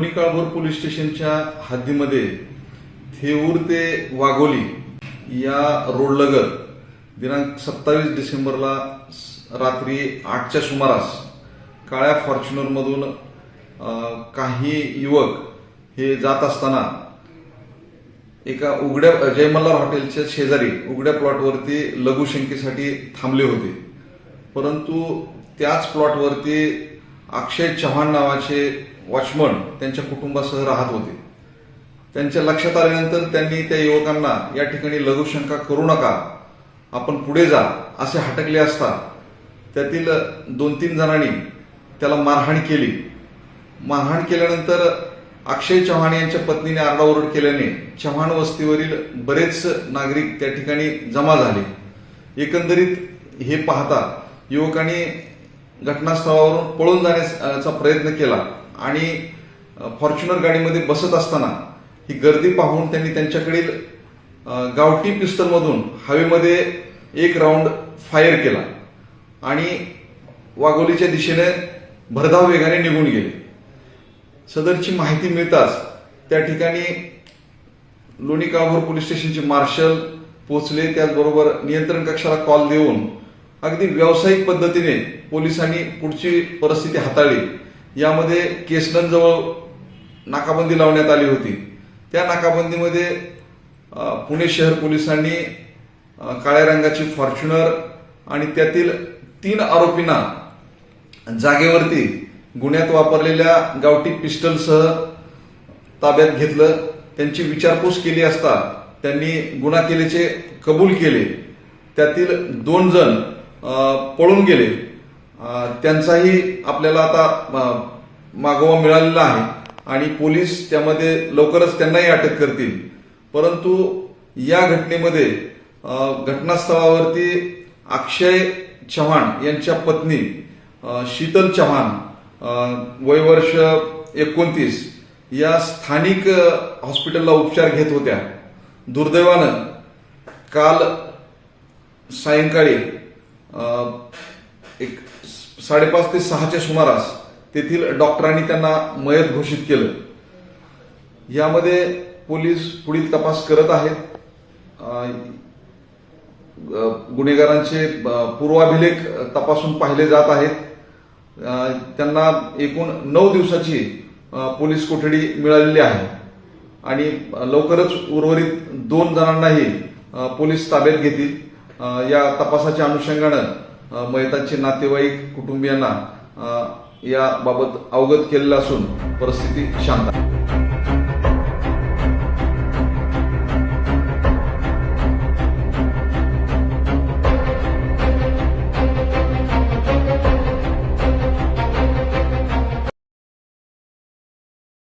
Kalbhor police स्टेशनच्या हद्दीमध्ये थेऊर ते वाघोली या रोडलगत दिनांक सत्तावीस डिसेंबरला रात्री आठच्या सुमारास काळ्या फॉर्च्युनरमधून काही युवक हे जात असताना एका उघड्या जयमल्हार हॉटेलच्या शेजारी उघड्या प्लॉटवरती लघुशंकेसाठी थांबले होते. परंतु त्याच प्लॉटवरती अक्षय चव्हाण नावाचे वॉचमन त्यांच्या कुटुंबासह राहत होते. त्यांच्या लक्षात आल्यानंतर त्यांनी त्या युवकांना या ठिकाणी लघुशंका करू नका आपण पुढे जा असे हटकले असता त्यातील दोन तीन जणांनी त्याला मारहाण केली. मारहाण केल्यानंतर अक्षय चव्हाण यांच्या पत्नीने आरडाओरड केल्याने चव्हाण वस्तीवरील बरेच नागरिक त्या ठिकाणी जमा झाले. एकंदरीत हे पाहता युवकांनी घटनास्थळावरून पळून जाण्याचा प्रयत्न केला. आणि फॉर्च्युनर गाडीमध्ये बसत असताना ही गर्दी पाहून त्यांनी त्यांच्याकडील गावठी पिस्तलमधून हवेमध्ये एक राऊंड फायर केला. आणि वाघोलीच्या दिशेने भरधाव वेगाने निघून गेले. सदरची माहिती मिळताच त्या ठिकाणी लोणी काळभोर पोलीस स्टेशनचे मार्शल पोचले त्याचबरोबर नियंत्रण कक्षाला कॉल देऊन अगदी व्यावसायिक पद्धतीने पोलिसांनी पुढची परिस्थिती हाताळली. यामध्ये केसनजवळ नाकाबंदी लावण्यात आली होती. त्या नाकाबंदीमध्ये पुणे शहर पोलिसांनी काळ्या रंगाची फॉर्च्युनर आणि त्यातील तीन आरोपींना जागेवरती गुन्ह्यात वापरलेल्या गावठी पिस्टलसह ताब्यात घेतलं. त्यांची विचारपूस केली असता त्यांनी गुन्हा केल्याचे कबूल केले. त्यातील दोन जण पळून गेले. त्यांचाही आपल्याला आता मागोवा मिळालेला आहे आणि पोलीस त्यामध्ये लवकरच त्यांनाही अटक करतील. परंतु या घटनेमध्ये घटनास्थळावरती अक्षय चव्हाण यांच्या पत्नी शीतल चव्हाण वयवर्ष एकोणतीस या स्थानिक हॉस्पिटलला उपचार घेत होत्या. दुर्दैवानं काल सायंकाळी एक साडेपाच ते सहाच्या सुमारास तेथील डॉक्टरांनी त्यांना मयत घोषित केलं. यामध्ये पोलीस पुढील तपास करत आहेत. गुन्हेगारांचे पूर्वाभिलेख तपासून पाहिले जात आहेत. त्यांना एकूण नऊ दिवसाची पोलीस कोठडी मिळालेली आहे. आणि लवकरच उर्वरित दोन जणांनाही पोलीस ताब्यात घेतील. या तपासाच्या अनुषंगानं अ, मयतांचे नातेवाईक कुटुंबियांना याबाबत अवगत केलेलं असून परिस्थिती शांत आहे.